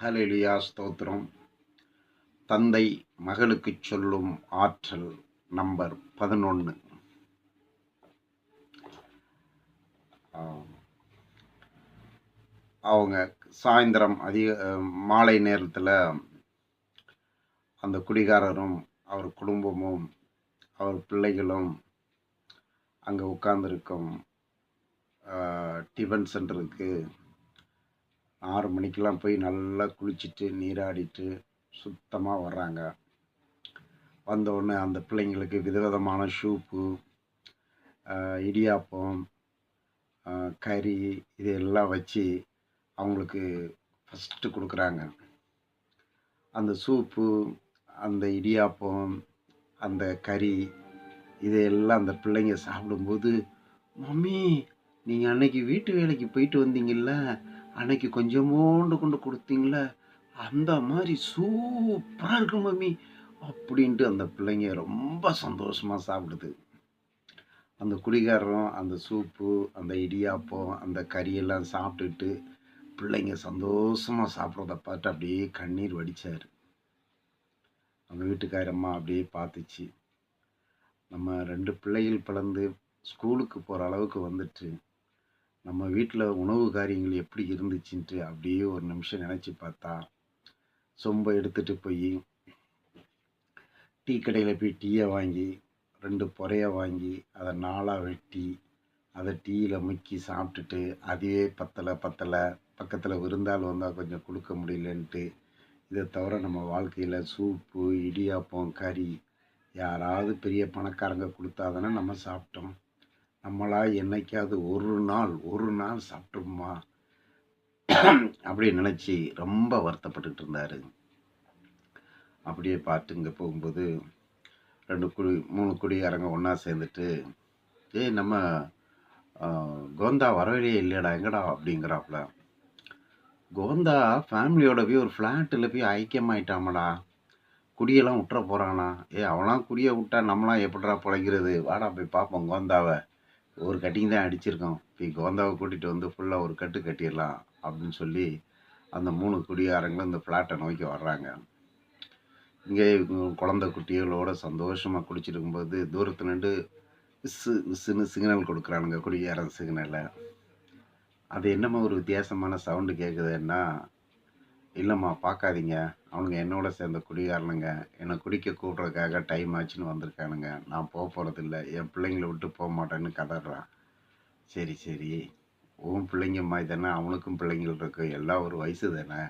ஹலெலியா ஸ்தோத்திரம். தந்தை மகளுக்கு சொல்லும் ஆற்றல் நம்பர் பதினொன்று அவங்க சாயந்தரம் அதிக மாலை நேரத்தில் அந்த குடிகாரரும் அவர் குடும்பமும் அவர் பிள்ளைகளும் அங்கே உட்கார்ந்துருக்கும் டிஃபன் சென்டருக்கு ஆறு மணிக்கெல்லாம் போய் நல்லா குளிச்சுட்டு நீராடிட்டு சுத்தமாக வர்றாங்க. வந்தவுடனே அந்த பிள்ளைங்களுக்கு விதவிதமான சூப்பு இடியாப்பம் கறி இதெல்லாம் வச்சு அவங்களுக்கு ஃபஸ்ட்டு கொடுக்குறாங்க. அந்த சூப்பு அந்த இடியாப்பம் அந்த கறி இதையெல்லாம் அந்த பிள்ளைங்க சாப்பிடும்போது மம்மி நீங்கள் அன்னைக்கு வீட்டு வேலைக்கு போயிட்டு வந்தீங்கல்ல? அன்னைக்கு கொஞ்சமோண்டு கொண்டு கொடுத்தீங்களே அந்த மாதிரி சூப்பராக இருக்கு மம்மி அப்படின்ட்டு அந்த பிள்ளைங்க ரொம்ப சந்தோஷமாக சாப்பிடுது. அந்த குடிகாரம் அந்த சூப்பு அந்த இடியாப்பம் அந்த கறியெல்லாம் சாப்பிட்டுட்டு பிள்ளைங்க சந்தோஷமாக சாப்பிட்றத பார்த்து அப்படியே கண்ணீர் வடித்தார் அவங்க வீட்டுக்காரம்மா அப்படியே பார்த்துச்சு. நம்ம ரெண்டு பிள்ளைகள் பிளந்து ஸ்கூலுக்கு போகிற அளவுக்கு வந்துட்டு நம்ம வீட்டில் உணவு காரியங்கள் எப்படி இருந்துச்சுன்ட்டு அப்படியே ஒரு நிமிஷம் நினச்சி பார்த்தா சொம்பை எடுத்துகிட்டு போய் டீ கடையில் போய் டீயை வாங்கி ரெண்டு பொறைய வாங்கி அதை நாளாக வெட்டி அதை டீயில் முக்கி சாப்பிட்டுட்டு அதுவே பத்தலை பத்தலை பக்கத்தில் விருந்தாள் வந்தால் கொஞ்சம் கொடுக்க முடியலன்ட்டு இதை தவிர நம்ம வாழ்க்கையில் சூப்பு இடியாப்பம் கறி யாராவது பெரிய பணக்காரங்க கொடுத்தாதானே நம்ம சாப்பிட்டோம். நம்மளா என்னைக்காவது ஒரு நாள் ஒரு நாள் சாப்பிட்டோமா அப்படி நினச்சி ரொம்ப வருத்தப்பட்டுக்கிட்டு இருந்தார். அப்படியே பார்த்து இங்கே போகும்போது ரெண்டு குடி மூணு குடிகாரங்க ஒன்றா சேர்ந்துட்டு ஏய் நம்ம கோந்தா வரவே இல்லையடா எங்கடா? அப்படிங்கிறாப்புல. கோந்தா ஃபேமிலியோட போய் ஒரு ஃப்ளாட்டில் போய் ஐக்கியமாயிட்டாமடா. குடியெல்லாம் விட்டுற போகிறானா ஏ அவனாம் குடியை விட்டா நம்மளாம் எப்படிடா பிழைக்கிறது? வாடா போய் பார்ப்போம் கோந்தாவை. ஒரு கட்டிங் தான் அடிச்சிருக்கோம். இப்போ கோந்தாவை கூட்டிகிட்டு வந்து ஃபுல்லாக ஒரு கட்டு கட்டிடலாம் அப்படின்னு சொல்லி அந்த மூணு குடியாரங்களும் இந்த ஃப்ளாட்டை நோக்கி வர்றாங்க. இங்கே குழந்தை குட்டிகளோட சந்தோஷமாக குடிச்சிருக்கும்போது தூரத்தில் நின்று விசு விசுன்னு சிக்னல் கொடுக்குறானுங்க குடியாரம் சிக்னலை அது என்னமோ ஒரு வித்தியாசமான சவுண்டு கேட்குதுன்னா இல்லைம்மா பார்க்காதீங்க. அவனுங்க என்னோட சேர்ந்த குடிகாரனுங்க. என்னை குடிக்க கூப்பிட்றதுக்காக டைம் ஆச்சுன்னு வந்திருக்கானுங்க. நான் போக போகிறதில்ல என் பிள்ளைங்கள விட்டு போக மாட்டேன்னு கதறான். சரி சரி. உன் பிள்ளைங்கம்மா தானே அவனுக்கும் பிள்ளைங்கள் இருக்கு. எல்லாம் ஒரு வயசு தானே?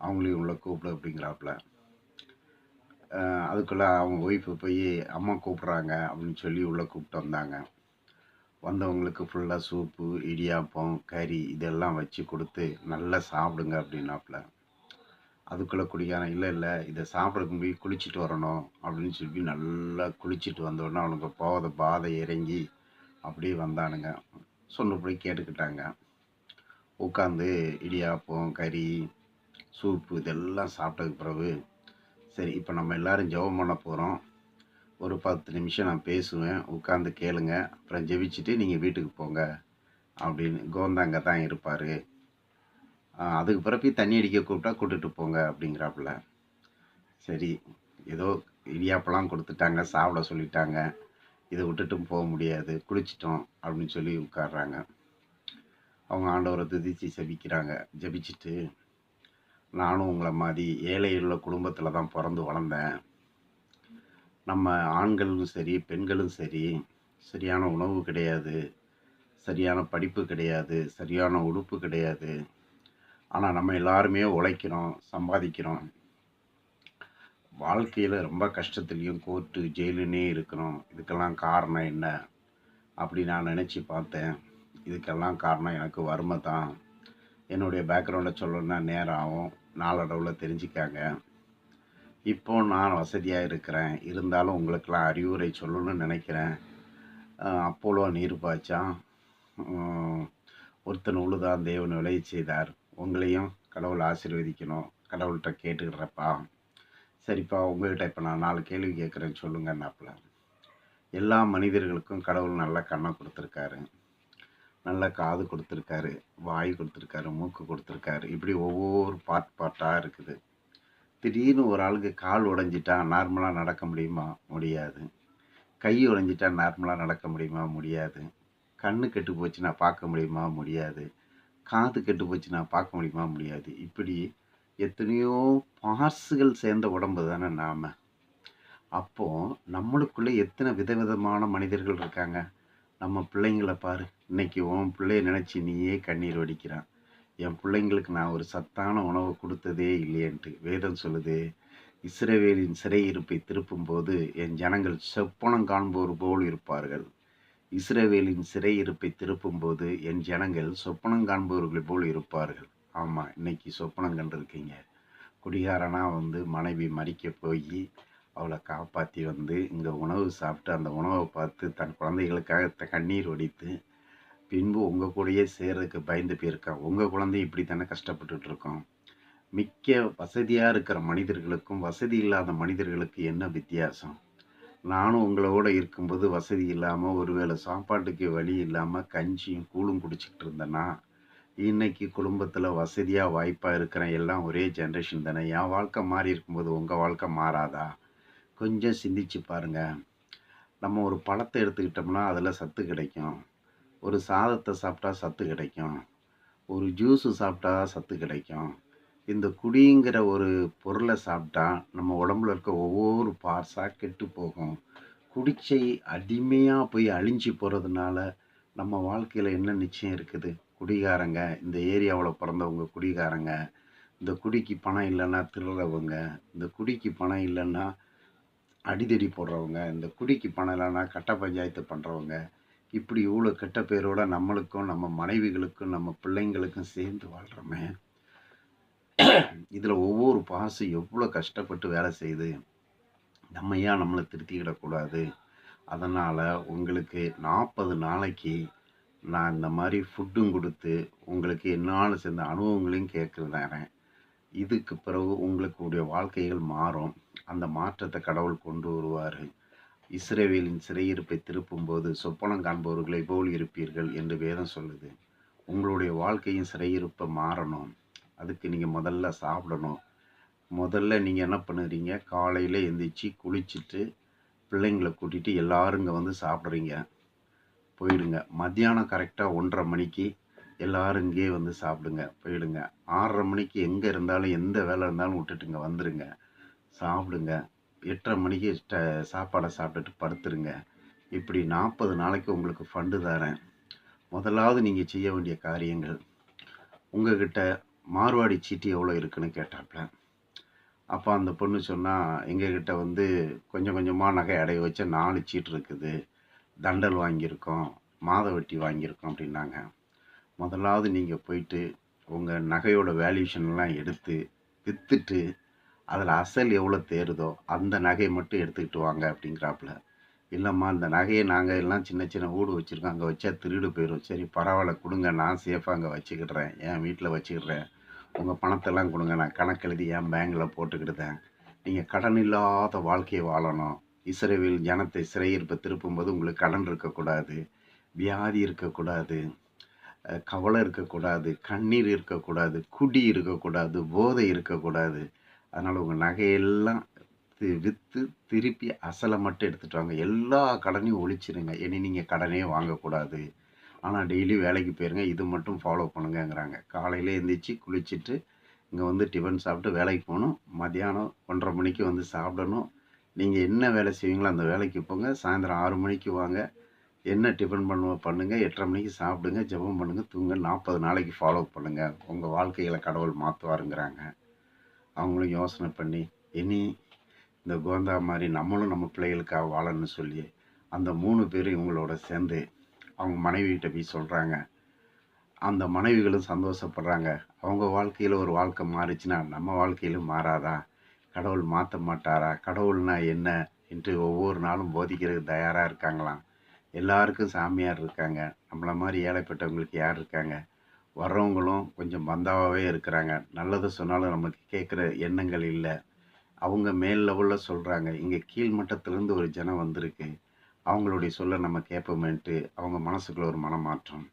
அவங்களையும் உள்ள கூப்பிடு அப்படிங்கிறாப்புல. அதுக்குள்ளே அவங்க ஒய்ஃபு போய் அம்மா கூப்பிட்றாங்க அப்படின்னு சொல்லி உள்ளே கூப்பிட்டு வந்தாங்க. வந்தவங்களுக்கு ஃபுல்லாக சூப்பு இடியாப்பம் கறி இதெல்லாம் வச்சு கொடுத்து நல்லா சாப்பிடுங்க அப்படின்னாப்புல. அதுக்குள்ளே குடிக்காரன் இல்லை இல்லை இதை சாப்பிட்றதுக்கு போய் குளிச்சுட்டு வரணும் அப்படின்னு சொல்லி நல்லா குளிச்சுட்டு வந்தோடனே அவனுக்கு போகாத பாதை இறங்கி அப்படியே வந்தானுங்க. சொன்னபடி கேட்டுக்கிட்டாங்க. உட்காந்து இடியாப்பம் கறி சூப்பு இதெல்லாம் சாப்பிட்டதுக்கு பிறகு சரி இப்போ நம்ம எல்லோரும் ஜெபம் பண்ண போகிறோம் ஒரு பத்து நிமிஷம் நான் பேசுவேன். உட்காந்து கேளுங்க. அப்புறம் ஜெபிச்சுட்டு நீங்கள் வீட்டுக்கு போங்க. அப்படின்னு கோந்தாங்க தான் இருப்பார். அதுக்கு பிறப்பி தண்ணி அடிக்க கூப்பிட்டா கூட்டுட்டு போங்க அப்படிங்கிறாப்புல. சரி ஏதோ இடியாப்பெல்லாம் கொடுத்துட்டாங்க சாப்பிட சொல்லிட்டாங்க. இதை விட்டுட்டும் போக முடியாது குளிச்சிட்டோம் அப்படின்னு சொல்லி உட்காடுறாங்க அவங்க ஆண்டவரை துதிச்சு ஜபிக்கிறாங்க. ஜபிச்சுட்டு நானும் உங்களை மாதிரி ஏழை உள்ள குடும்பத்தில் தான் பிறந்து வளர்ந்தேன். நம்ம ஆண்களும் சரி பெண்களும் சரி சரியான உணவு கிடையாது சரியான படிப்பு கிடையாது சரியான உடுப்பு கிடையாது ஆனால் நம்ம எல்லாருமே உழைக்கிறோம் சம்பாதிக்கிறோம். வாழ்க்கையில் ரொம்ப கஷ்டத்துலேயும் கோர்ட்டு ஜெயிலுன்னே இருக்கிறோம். இதுக்கெல்லாம் காரணம் என்ன? அப்படி நான் நினச்சி பார்த்தேன். இதுக்கெல்லாம் காரணம் எனக்கு வறுமை தான். என்னுடைய பேக்ரவுண்டை சொல்லணும்னா நேரம் ஆகும். நாளடவில் தெரிஞ்சுக்காங்க. இப்போ நான் வசதியாக இருக்கிறேன். இருந்தாலும் உங்களுக்கெல்லாம் அறிவுரை சொல்லணும்னு நினைக்கிறேன். அப்போலோ நீர் பாய்ச்சான் ஒருத்தன் உழுதான் தேவன் விளைய செய்தார். உங்களையும் கடவுள் ஆசீர்வதிக்கணும். கடவுள்கிட்ட கேட்டுக்கிறப்பா. சரிப்பா உங்கள்கிட்ட இப்போ நான் நாலு கேள்வி கேட்குறேன்னு சொல்லுங்கன்னாப்புல எல்லா மனிதர்களுக்கும் கடவுள் நல்ல கண்ணை கொடுத்துருக்காரு. நல்ல காது கொடுத்துருக்காரு. வாய் கொடுத்துருக்காரு. மூக்கு கொடுத்துருக்காரு. இப்படி ஒவ்வொரு பார்ட் பார்ட்டாக இருக்குது. திடீர்னு ஒரு ஆளுக்கு கால் உடஞ்சிட்டா நார்மலாக நடக்க முடியுமா? முடியாது. கை உடஞ்சிட்டா நார்மலாக நடக்க முடியுமா? முடியாது. கண்ணு கெட்டு போச்சுன்னா பார்க்க முடியுமா? முடியாது. காது கெட்டு நான் பார்க்க முடியுமா? முடியாது. இப்படி எத்தனையோ பார்ட்ஸுகள் சேர்ந்த உடம்பு தானே நாம். அப்போது நம்மளுக்குள்ளே எத்தனை விதவிதமான மனிதர்கள் இருக்காங்க? நம்ம பிள்ளைங்கள பாரு. இன்னைக்கு உன் பிள்ளைய நினச்சி நீயே கண்ணீர் வடிக்கிறான். என் பிள்ளைங்களுக்கு நான் ஒரு சத்தான உணவை கொடுத்ததே இல்லையன்ட்டு வேதம் சொல்லுது. இஸ்ரவேலின் சிறையிருப்பை திருப்பும்போது என் ஜனங்கள் செப்பனம் காண்போர் போல் இருப்பார்கள். இஸ்ரேவேலின் சிறையிருப்பை திருப்பும்போது என் ஜனங்கள் சொப்பனம் காண்பவர்கள் போல் இருப்பார்கள். ஆமாம் இன்னைக்கு சொப்பனம் கண்டிருக்கீங்க. குடிகாரனாக வந்து மனைவி மறிக்க போய் அவளை காப்பாற்றி வந்து இங்கே உணவு சாப்பிட்டு அந்த உணவை பார்த்து தன் குழந்தைகளுக்காக கண்ணீர் வடித்து பின்பு உங்கள் கூடயே சேர்றதுக்கு பயந்து போயிருக்கான் உங்கள் குழந்தை இப்படி தானே கஷ்டப்பட்டுட்டு இருக்கோம் மிக்க வசதியாக இருக்கிற மனிதர்களுக்கும் வசதி இல்லாத மனிதர்களுக்கு என்ன வித்தியாசம்? நானும் உங்களோட இருக்கும்போது வசதி இல்லாமல் ஒருவேளை சாப்பாட்டுக்கு வழி இல்லாமல் கஞ்சியும் கூழும் குடிச்சிக்கிட்டு இருந்தேன்னா இன்றைக்கி குடும்பத்தில் வசதியாக வாய்ப்பாக இருக்கிற எல்லாம் ஒரே ஜென்ரேஷன் தானே. என் வாழ்க்கை மாறி இருக்கும்போது உங்கள் வாழ்க்கை மாறாதா? கொஞ்சம் சிந்திச்சு பாருங்க. நம்ம ஒரு பழத்தை எடுத்துக்கிட்டோம்னா அதில் சத்து கிடைக்கும். ஒரு சாதத்தை சாப்பிட்டா சத்து கிடைக்கும். ஒரு ஜூஸு சாப்பிட்டா சத்து கிடைக்கும். இந்த குடிங்கிற ஒரு பொருளை சாப்பிட்டா நம்ம உடம்புல இருக்க ஒவ்வொரு பார்ட்ஸாக கெட்டு போகும். குடிச்சை அடிமையாக போய் அழிஞ்சு போகிறதுனால நம்ம வாழ்க்கையில் என்ன நிச்சயம் இருக்குது? குடிகாரங்க இந்த ஏரியாவில் பிறந்தவங்க குடிகாரங்க இந்த குடிக்கு பணம் இல்லைன்னா திருடுறவங்க இந்த குடிக்கு பணம் இல்லைன்னா அடிதடி போடுறவங்க இந்த குடிக்கு பணம் இல்லைன்னா கட்ட பஞ்சாயத்து பண்ணுறவங்க இப்படி இவ்வளோ கெட்ட பேரோட நம்மளுக்கும் நம்ம மனைவிகளுக்கும் நம்ம பிள்ளைங்களுக்கும் சேர்ந்து வாழ்கிறோமே இதில் ஒவ்வொரு பாசம் எவ்வளோ கஷ்டப்பட்டு வேலை செய்யுது நம்ம ஏன் நம்மளை திருத்திக்கிடக்கூடாது அதனால் உங்களுக்கு நாற்பது நாளைக்கு நான் இந்த மாதிரி ஃபுட்டும் கொடுத்து உங்களுக்கு என்னால் சேர்ந்த அனுபவங்களையும் கேட்குறேன் இதுக்கு பிறகு உங்களுக்குடைய வாழ்க்கைகள் மாறும். அந்த மாற்றத்தை கடவுள் கொண்டு வருவார். இஸ்ரேவேலின் சிறையிருப்பை திருப்பும்போது சொப்பனம் காண்பவர்களை போல் இருப்பீர்கள் என்று வேதம் சொல்லுது. உங்களுடைய வாழ்க்கையின் சிறையிருப்பை மாறணும். அதுக்கு நீங்கள் முதல்ல சாப்பிடணும். முதல்ல நீங்கள் என்ன பண்ணுறீங்க? காலையில் எந்திரிச்சு குளிச்சுட்டு பிள்ளைங்களை கூட்டிகிட்டு எல்லோரும் இங்கே வந்து சாப்பிட்றீங்க. போயிடுங்க. மத்தியானம் கரெக்டாக ஒன்றரை மணிக்கு எல்லோரும் இங்கேயே வந்து சாப்பிடுங்க. போயிடுங்க. ஆறரை மணிக்கு எங்கே இருந்தாலும் எந்த வேலை இருந்தாலும் விட்டுட்டுங்க வந்துடுங்க சாப்பிடுங்க. எட்டரை மணிக்கு சாப்பாடை சாப்பிட்டுட்டு படுத்துருங்க. இப்படி நாற்பது நாளைக்கு உங்களுக்கு ஃபண்டு தரேன். முதலாவது நீங்கள் செய்ய வேண்டிய காரியங்கள். உங்ககிட்ட மார்வாடி சீட்டு எவ்வளோ இருக்குன்னு கேட்டாப்புல அப்போ அந்த பொண்ணு சொன்னால் எங்ககிட்ட வந்து கொஞ்சம் கொஞ்சமாக நகை அடைய வச்ச நாலு சீட்டு இருக்குது. தண்டல் வாங்கியிருக்கோம். மாத வட்டி வாங்கியிருக்கோம் அப்படின்னாங்க. முதலாவது நீங்கள் போயிட்டு உங்கள் நகையோட வேல்யூஷன்லாம் எடுத்து விற்றுட்டு அதில் அசல் எவ்வளோ தேருதோ அந்த நகையை மட்டும் எடுத்துக்கிட்டு வாங்க அப்படிங்கிறாப்புல இல்லைம்மா அந்த நகையை நாங்கள் எல்லாம் சின்ன சின்ன வீடு வச்சுருக்கோம். அங்கே வச்சா திருடு போயிடும் சரி பரவாயில்ல கொடுங்க. நான் சேஃபாக அங்கே வச்சுக்கிடுறேன். என் வீட்டில் வச்சுக்கிடுறேன். உங்கள் பணத்தெல்லாம் கொடுங்க. நான் கணக்கு எழுதி என் பேங்கில் போட்டுக்கிடுதேன். நீங்கள் கடன் இல்லாத வாழ்க்கையை வாழணும். இஸ்ரேவில் ஜனத்தை சிறையிருப்பை திருப்பும்போது உங்களுக்கு கடன் இருக்கக்கூடாது. வியாதி இருக்கக்கூடாது. கவலை இருக்கக்கூடாது. கண்ணீர் இருக்கக்கூடாது. குடி இருக்கக்கூடாது. போதை இருக்கக்கூடாது. அதனால் உங்கள் நகையெல்லாம் தி- விற்று திருப்பி அசலை மட்டும் எடுத்துட்டு வாங்க. எல்லா கடனையும் ஒழிச்சிருங்க. இனி நீங்கள் கடனே வாங்கக்கூடாது. ஆனால் டெய்லி வேலைக்கு போயிருங்க. இது மட்டும் ஃபாலோ பண்ணுங்கங்கிறாங்க. காலையில் எழுந்திரிச்சு குளிச்சுட்டு இங்கே வந்து டிஃபன் சாப்பிட்டு வேலைக்கு போகணும். மத்தியானம் ஒன்றரை மணிக்கு வந்து சாப்பிடணும். நீங்கள் என்ன வேலை செய்வீங்களோ அந்த வேலைக்கு போங்க. சாயந்தரம் ஆறு மணிக்கு வாங்க. என்ன டிஃபன் பண்ணுவ பண்ணுங்கள் எட்டரை மணிக்கு சாப்பிடுங்க. ஜெபம் பண்ணுங்கள் தூங்க நாற்பது நாளைக்கு ஃபாலோ பண்ணுங்கள் உங்கள் வாழ்க்கையில் கடவுள் மாற்றுவாருங்கிறாங்க அவங்களும் யோசனை பண்ணி இனி இந்த கோந்தா மாதிரி நம்மளும் நம்ம பிள்ளைகளுக்காக வாழணும்னு சொல்லி அந்த மூணு பேரும் இவங்களோட சேர்ந்து அவங்க மனைவிகிட்ட போய் சொல்கிறாங்க அந்த மனைவிகளும் சந்தோஷப்படுறாங்க. அவங்க வாழ்க்கையில் ஒரு வாழ்க்கை மாறிச்சுன்னா நம்ம வாழ்க்கையிலும் மாறாதா? கடவுள் மாற்ற மாட்டாரா? கடவுள்னா என்ன? என்று ஒவ்வொரு நாளும் போதிக்கிறதுக்கு தயாராக இருக்காங்களாம். எல்லாருக்கும் சாமியார் இருக்காங்க. நம்மள மாதிரி ஏழைப்பட்டவங்களுக்கு யார் இருக்காங்க? வர்றவங்களும் கொஞ்சம் பந்தாவாகவே இருக்கிறாங்க. நல்லது சொன்னாலும் நமக்கு கேட்குற எண்ணங்கள் இல்லை. அவங்க மேல் லெவலில் சொல்கிறாங்க இங்கே கீழ்மட்டத்திலேருந்து ஒரு ஜனம் வந்திருக்கு. அவங்களுடைய சொல்ல நம்ம கேட்போமேன்ட்டு அவங்க மனசுக்குள்ள ஒரு மனமாற்றம்.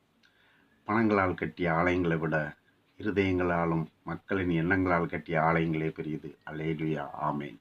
பணங்களால் கட்டிய ஆலயங்களை விட இருதயங்களாலும் மக்களின் எண்ணங்களால் கட்டிய ஆலயங்களே பெரியது. அலேலுயா ஆமேன்